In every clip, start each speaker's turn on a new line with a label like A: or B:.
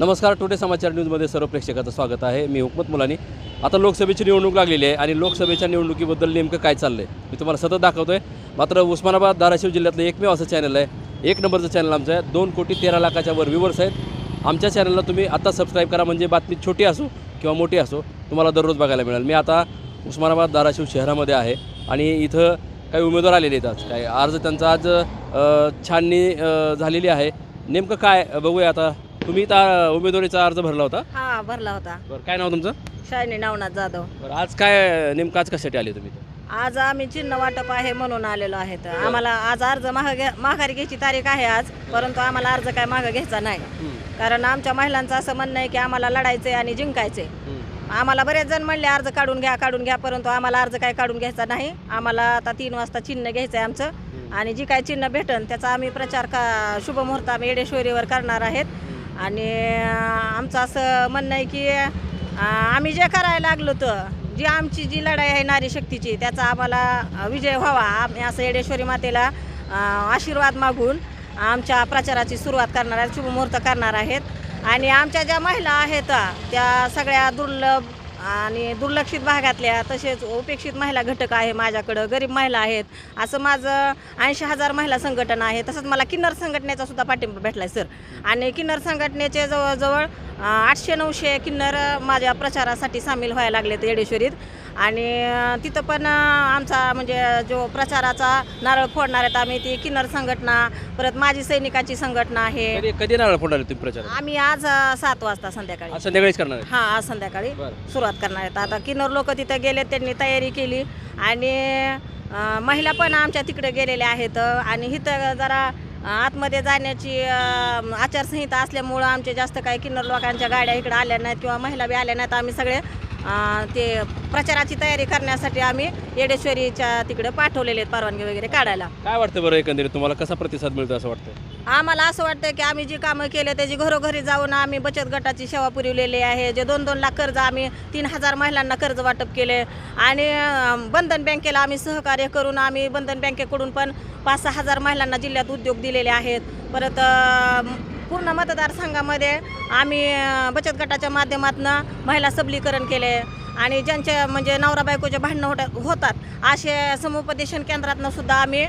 A: नमस्कार टुडे समाचार न्यूजमध्ये सर्व प्रेक्षकाचं स्वागत आहे. मी हुकमत मुलानी. आता लोकसभेची निवडणूक लागलेली आहे आणि लोकसभेच्या निवडणुकीबद्दल नेमकं काय चाललं आहे मी तुम्हाला सतत दाखवतो आहे मात्र उस्मानाबाद धाराशिव जिल्ह्यातलं एकमेव असं चॅनल आहे. एक नंबरचं चॅनल आमचं आहे. दोन कोटी तेरा लाखाच्या वर व्ह्यूवर्स आहेत. आमच्या चॅनलला तुम्ही आता सबस्क्राईब करा म्हणजे बातमी छोटी असो किंवा मोठी असो तुम्हाला दररोज बघायला मिळेल. मी आता उस्मानाबाद धाराशिव शहरामध्ये आहे आणि इथं काही उमेदवार आलेले आहेत आज. काय अर्ज त्यांचा आज छाननी झालेली आहे. नेमकं काय? बघूया आता. तुम्ही त्या उमेदवारीचा अर्ज भरला होता?
B: हा भरला होता.
A: बरं काय नाव तुमचं?
B: शायनी नवनाथ जाधव.
A: बरं आज काय नेमकं आज कशासाठी आले तुम्ही इथं?
B: आज आम्ही चिन्ह वाटप आहे म्हणून आलेलो आहे तर आम्हाला आज अर्ज माग माघारी घ्यायची तारीख आहे आज परंतु आम्हाला अर्ज काय मागं घ्यायचा नाही. कारण आमच्या महिलांचं असं म्हणणं आहे की आम्हाला लढायचे आणि जिंकायचे आम्हाला बरेच जण म्हणले अर्ज काढून घ्या काढून घ्या परंतु आम्हाला अर्ज काय काढून घ्यायचा नाही. आम्हाला आता तीन वाजता चिन्ह घ्यायचं आहे आमचं आणि जी काय चिन्ह भेटन त्याचा आम्ही प्रचार का शुभमुहूर्त आम्ही येडेश्वरीवर करणार आहेत. आणि आमचं असं म्हणणं आहे की आम्ही जे करायला लागलो तर जी आमची जी लढाई आहे नारी शक्तीची त्याचा आम्हाला विजय व्हावा. आम्ही असं येडेश्वरी मातेला आशीर्वाद मागून आमच्या प्रचाराची सुरुवात करणार आहेत शुभमुहूर्त करणार आहेत. आणि आमच्या ज्या महिला आहेत त्या सगळ्या दुर्लभ आणि दुर्लक्षित भागातल्या तसेच उपेक्षित महिला घटक आहे माझ्याकडं. गरीब महिला आहेत. असं माझं ऐंशी हजार महिला संघटना आहे. तसंच मला किन्नर संघटनेचा सुद्धा पाठिंबा भेटला आहे सर. आणि किन्नर संघटनेचे जवळजवळ आठशे नऊशे किन्नर माझ्या प्रचारासाठी सामील व्हायला लागले येडेश्वरीत. आणि तिथं पण आमचा म्हणजे जो प्रचाराचा नारळ फोडणार आहेत आम्ही ती किन्नर संघटना परत माजी सैनिकाची संघटना आहे.
A: कधी कधी नारळ फोडणार तुम्ही प्रचार
B: आम्ही आज अं, सात वाजता संध्याकाळी.
A: आज संध्याकाळीच करणार आहे
B: हा आज संध्याकाळी
A: बरं.
B: सुरुवात करणार आहेत. आता किन्नर लोक तिथे गेले त्यांनी तयारी केली. आणि अं, महिला पण आमच्या तिकडे गेलेल्या आहेत. आणि इथं जरा अं, आतमध्ये जाण्याची अं, आचारसंहिता असल्यामुळं आमचे जास्त काही किन्नर लोकांच्या गाड्या इकडे आल्या नाहीत किंवा महिला बी आल्या नाहीत. आम्ही सगळे ते प्रचाराची तयारी करण्यासाठी आम्ही येडेश्वरीच्या तिकडे पाठवलेले आहेत परवानगी वगैरे काढायला.
A: काय वाटतं बरं एकंदरीत तुम्हाला? कसा प्रतिसाद मिळतो असं वाटतं
B: आम्हाला असं वाटतं की आम्ही जी कामं केले त्याची घरोघरी जाऊन आम्ही बचत गटाची सेवा पुरवलेली आहे. जे दोन दोन लाख कर्ज आम्ही तीन हजार महिलांना कर्ज वाटप केले. आणि अं, बंधन बँकेला आम्ही सहकार्य करून आम्ही बंधन बँकेकडून पण पाच सहा हजार महिलांना जिल्ह्यात उद्योग दिलेले आहेत. परत अं, पूर्ण मतदारसंघामध्ये आम्ही बचत गटाच्या माध्यमातून महिला सबलीकरण केले आणि ज्यांचे म्हणजे नवरा बायकोचे भांडणं होत होतात असे समुपदेशन केंद्रातनं सुद्धा आम्ही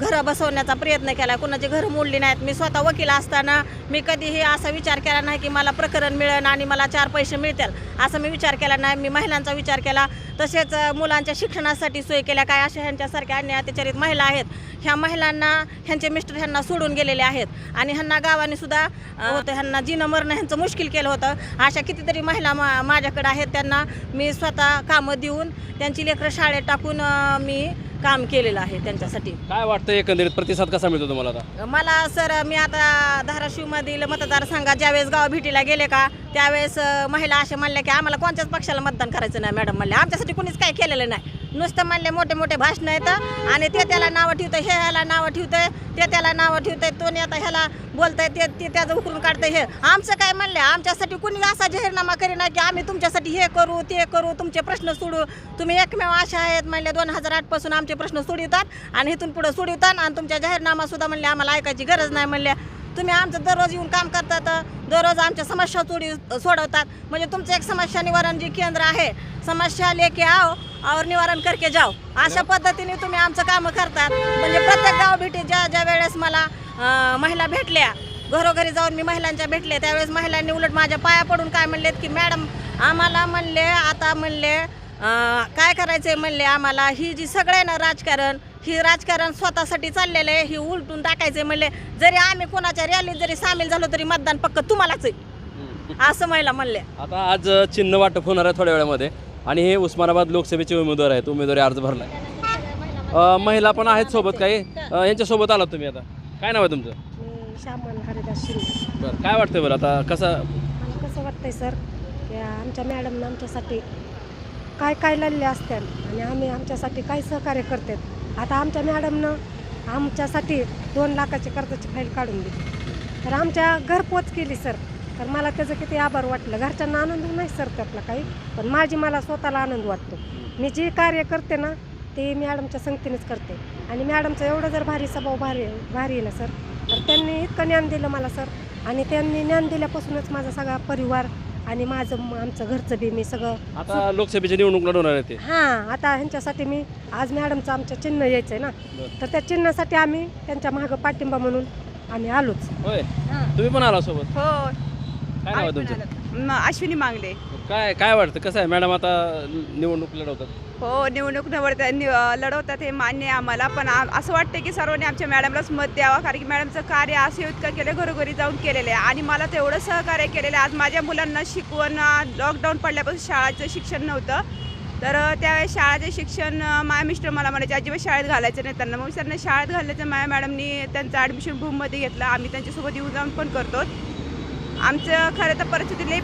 B: घरं बसवण्याचा प्रयत्न केला. कुणाची घरं मोडली नाहीत. मी स्वतः वकील असताना मी कधीही असा विचार केला नाही की मला प्रकरण मिळेल आणि मला चार पैसे मिळतील. असं मी विचार केला नाही. मी महिलांचा विचार केला. तसेच मुलांच्या शिक्षणासाठी सोय केल्या. काय अशा ह्यांच्यासारख्या अन्य अत्याचारित महिला आहेत. ह्या महिलांना ह्यांचे मिस्टर ह्यांना सोडून गेलेले आहेत. आणि ह्यांना गावाने सुद्धा होतं. ह्यांना जिनं मरणं ह्यांचं मुश्किल केलं होतं. अशा कितीतरी महिला मा माझ्याकडे आहेत. त्यांना मी स्वतः कामं देऊन त्यांची लेकरं शाळेत टाकून मी काम केलेलं आहे त्यांच्यासाठी.
A: काय वाटतं एकंदरीत? प्रतिसाद कसा मिळतो तुम्हाला आता?
B: मला सर मी आता धाराशिवमधील मतदारसंघात ज्यावेळेस गाव भेटीला गेले का त्यावेळेस अ, महिला असे म्हणल्या की आम्हाला कोणत्याच पक्षाला मतदान करायचं नाही मॅडम म्हणले आमच्यासाठी कुणीच काय केलेलं नाही. नुसतं म्हणले मोठे मोठे भाषणं येतं आणि ते त्याला नावं ठेवतं हे ह्याला नावं ठेवतंय ते त्याला नावं ठेवतंय तो नेता ह्याला बोलतंय ते ते त्याचं उकरून काढतंय हे. आमचं काय म्हणले आमच्यासाठी कुणी असा जाहीरनामा करीना की आम्ही तुमच्यासाठी हे करू ते करू तुमचे प्रश्न सोडू. तुम्ही एकमेव अशा आहेत म्हणले दोन हजार आठपासून तुमचे प्रश्न सोडवतात आणि इथून पुढे सोडवतात आणि तुमच्या जाहीरनामा सुद्धा म्हणले आम्हाला ऐकायची गरज नाही म्हणले तुम्ही आमचं दररोज येऊन काम करतात दररोज आमच्या समस्या सोडी सोडवतात. म्हणजे तुमचं एक समस्या निवारण जे केंद्र आहे समस्या लेके आओ और निवारण करके जाओ. अशा पद्धतीने तुम्ही आमचं कामं करतात. म्हणजे प्रत्येक गाव भेटी ज्या ज्या वेळेस मला महिला भेटल्या घरोघरी जाऊन मी महिलांच्या भेटले त्यावेळेस महिलांनी उलट माझ्या पाया पडून काय म्हणलेत की मॅडम आम्हाला म्हणले आता म्हणले अं, काय करायचंय म्हणले आम्हाला? ही जी सगळे ना राजकारण ही राजकारण स्वतःसाठी चाललेलं आहे ही उलटून टाकायचंय म्हणले. जरी आम्ही कोणाच्या रॅलीत जरी सामील झालो तरी मतदान पक्क तुम्हालाच आहे. असं महिला म्हणले
A: आता आज चिन्ह वाटप होणार आहे थोड्या वेळामध्ये. आणि हे उस्मानाबाद लोकसभेचे उमेदवार आहेत. उमेदवारी अर्ज भरला महिला पण आहेत सोबत काही? यांच्यासोबत आलात तुम्ही आता. काय नाव आहे तुमचं? बरं काय वाटतं बरं आता? कसं?
C: कसं वाटतंय सर की आमच्या मॅडमनं आमच्यासाठी काय काय लढले असत्याल आणि आम्ही आमच्यासाठी काय सहकार्य करतात? आता आमच्या मॅडमनं आमच्यासाठी दोन लाखाची कर्जाची फाईल काढून दिली. तर आमच्या घरपोच केली सर. तर मला त्याचं किती आभार वाटलं. घरच्यांना आनंद नाही सर त्यातला काही. पण माझी मला स्वतःला आनंद वाटतो. मी जे कार्य करते ना ते मॅडमच्या संगतीनेच करते. आणि मॅडमचं एवढं जर भारी स्वभाव भारी भारी आहे ना सर तर त्यांनी इतकं ज्ञान दिलं मला सर. आणि त्यांनी ज्ञान दिल्यापासूनच माझा सगळा परिवार आणि माझं आमचं घरचं बी मी सगळं
A: आता लोकसभेची निवडणूक लढवणार आहे ते.
C: हां आता ह्यांच्यासाठी मी आज मॅडमचं आमचं चिन्ह यायचं आहे ना. तर त्या चिन्हासाठी आम्ही त्यांच्या मागं पाठिंबा म्हणून आम्ही आलोच.
A: होय? तुम्ही पण आला सोबत?
D: हो.
A: काय नाव आहे तुमचं?
D: म- अश्विनी मांगले.
A: काय काय वाटतं? कसं आहे? मॅडम आता निवडणूक लढवतात.
D: हो निवडणूक निवडत लढवतात हे मान्य आहे आम्हाला. पण आ- असं वाटतं की सर्वांनी आमच्या मॅडमलाच मत द्यावं कारण की मॅडमचं कार्य असं इतकं केलं घरोघरी जाऊन केलेलं आहे. आणि मला तेवढं सहकार्य केलेलं आहे. आज माझ्या मुलांना शिकवण लॉकडाऊन पडल्यापासून शाळेचं शिक्षण नव्हतं. तर त्यावेळेस शाळेचं शिक्षण माझ्या मिस्टर मला म्हणायचे अजिबात शाळेत घालायचं नाही. त्यांना मग त्यांना शाळेत घालायचं माझ्या मॅडमनी त्यांचं ॲडमिशन रूममध्ये घेतलं. आम्ही त्यांच्यासोबत येऊन जाऊन पण करतो आमचं खरं तर परिस्थिती लई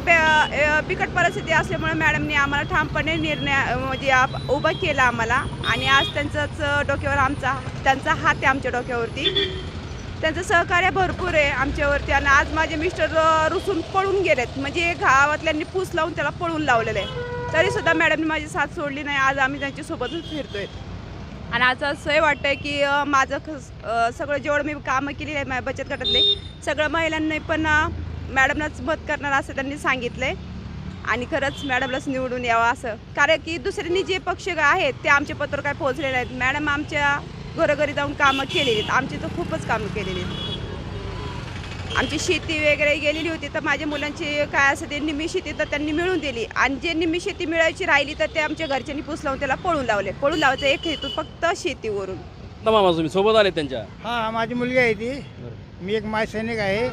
D: बिकट परिस्थिती असल्यामुळे मॅडमनी आम्हाला ठामपणे निर्णय म्हणजे आप- केला आम्हाला. आणि आज त्यांचंच डोक्यावर आमचा त्यांचा हात आहे आमच्या डोक्यावरती. त्यांचं सहकार्य भरपूर आहे आमच्यावरती. आणि आज माझे मिस्टर रुसून पळून गेलेत. म्हणजे गावातल्यांनी पूस लावून त्याला पळून लावलेलं आहे. तरीसुद्धा मॅडमनी माझी साथ सोडली नाही. आज आम्ही त्यांच्यासोबतच फिरतो आहे आणि आज असंही आहे की माझं सगळं जेवढं मी कामं केली आहे माझ्या बचत गटातले सगळं महिलांनी पण मॅडमलाच मत करणार असं त्यांनी सांगितलंय. आणि खरंच मॅडमलाच निवडून यावं असं. कारण की दुसऱ्यांनी जे पक्ष आहेत ते आमच्या पत्र काय पोहोचलेले आहेत मॅडम आमच्या घरोघरी जाऊन कामं केलेली आहेत. आमची तर खूपच कामं केलेली आहेत. आमची शेती वगैरे गेलेली होती तर माझ्या मुलांची काय असं ते निम्मी शेती तर त्यांनी मिळून दिली. आणि जे निम्मी शेती मिळायची राहिली तर ते आमच्या घरच्यांनी पूस लावून त्याला पळून लावले. पळून लावायचा एक हेतू फक्त शेतीवरून.
A: ना मामा तुम्ही सोबत आले त्यांच्या?
E: हा माझी मुलगी आहे ती. मी एक माय सैनिक आहे.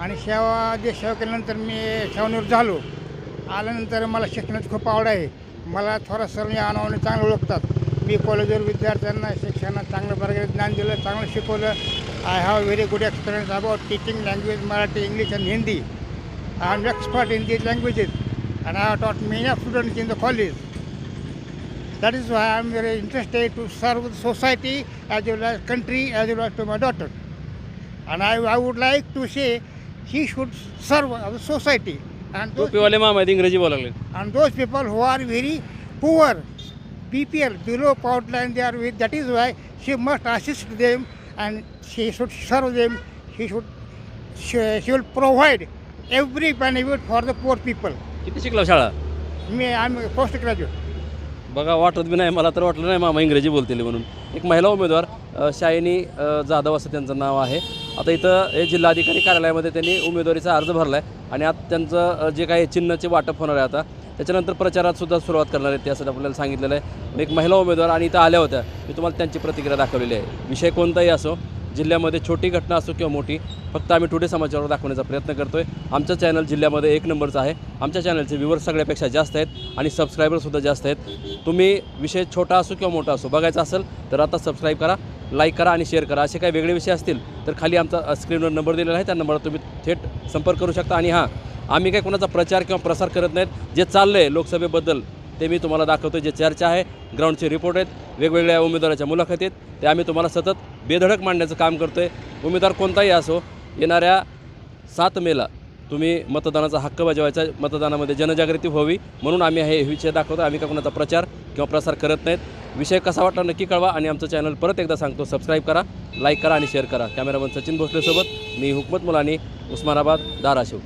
E: आणि सेवा देश सेवा केल्यानंतर मी सेवानिवृत्त झालो. आल्यानंतर मला शिक्षणाची खूप आवड आहे. मला थोडा सर या चांगलं ओळखतात. मी कॉलेजवर विद्यार्थ्यांना शिक्षणात चांगल्या प्रकारे ज्ञान दिलं चांगलं शिकवलं. I have very good experience about teaching language Marathi English and Hindi I am expert in these languages and I taught many of students in the college that is why I am very interested to serve the society as well as country as well as to my daughter and I I would like to say he should serve a society and
A: पीवाले ma'am आहेत इंग्रजी बोलायला and
E: those people who are very poor P P L below power line they are with that is why she must assist them and she should serve them she should she will provide every benefit for the poor people
A: किती शिकलो शाळा?
E: मी I am post graduate
A: बघा वाटत बी नाही मला तर वाटलं नाही मामा इंग्रजी बोलतील म्हणून. एक महिला उमेदवार शायनी जाधव असं त्यांचं नाव आहे. आता इथं हे जिल्हाधिकारी कार्यालयामध्ये त्यांनी उमेदवारीचा अर्ज भरला आहे आणि आता त्यांचं जे काही चिन्हाचे वाटप होणार आहे आता त्याच्यानंतर प्रचारात सुद्धा सुरुवात करणार आहेत त्यासाठी असं आपल्याला सांगितलेलं आहे. एक महिला उमेदवार आणि इथं आल्या होत्या. मी तुम्हाला त्यांची प्रतिक्रिया दाखवलेली आहे. विषय कोणताही असो जिल्ह्यामध्ये छोटी घटना असो किंवा मोठी फक्त आम्ही टुडे समाचारावर दाखवण्याचा प्रयत्न करतोय. आमचं चॅनल जिल्ह्यामध्ये एक नंबरचं आहे. आमच्या चॅनलचे व्ह्यूवर सगळ्यापेक्षा जास्त आहेत आणि सबस्क्रायबरसुद्धा जास्त आहेत. तुम्ही विषय छोटा असो किंवा मोठा असो बघायचा असेल तर आता सबस्क्राईब करा. लाईक करा आणि शेअर करा. असे काही वेगळे विषय असतील तर खाली आमचा स्क्रीनवर नंबर दिलेला आहे. त्या नंबरवर तुम्ही थेट संपर्क करू शकता. आणि हां आम्ही काही कोणाचा प्रचार किंवा प्रसार करत नाहीत. जे चाललं आहे लोकसभेबद्दल ते मी तुम्हाला दाखवतो जे चर्चा आहे ग्राउंडचे रिपोर्ट आहेत. वेगवेगळ्या उमेदवाराच्या मुलाखती आहेत. ते आम्ही तुम्हाला सतत बेधडक मांडण्याचं काम करतो आहे उमेदवार कोणताही असो येणाऱ्या सात मेला तुम्ही मतदानाचा हक्क बजावायचा मतदानामध्ये जनजागृती व्हावी म्हणून आम्ही हे विषय दाखवतो आम्ही का कोणाचा प्रचार किंवा प्रसार करत नाहीत. विषय कसा वाटला नक्की कळवा आणि आमचं चॅनल परत एकदा सांगतो. सबस्क्राईब करा लाईक करा आणि शेअर करा. कॅमेरामन सचिन भोसलेसोबत मी हुकमत मुलानी उस्मानाबाद धाराशिव.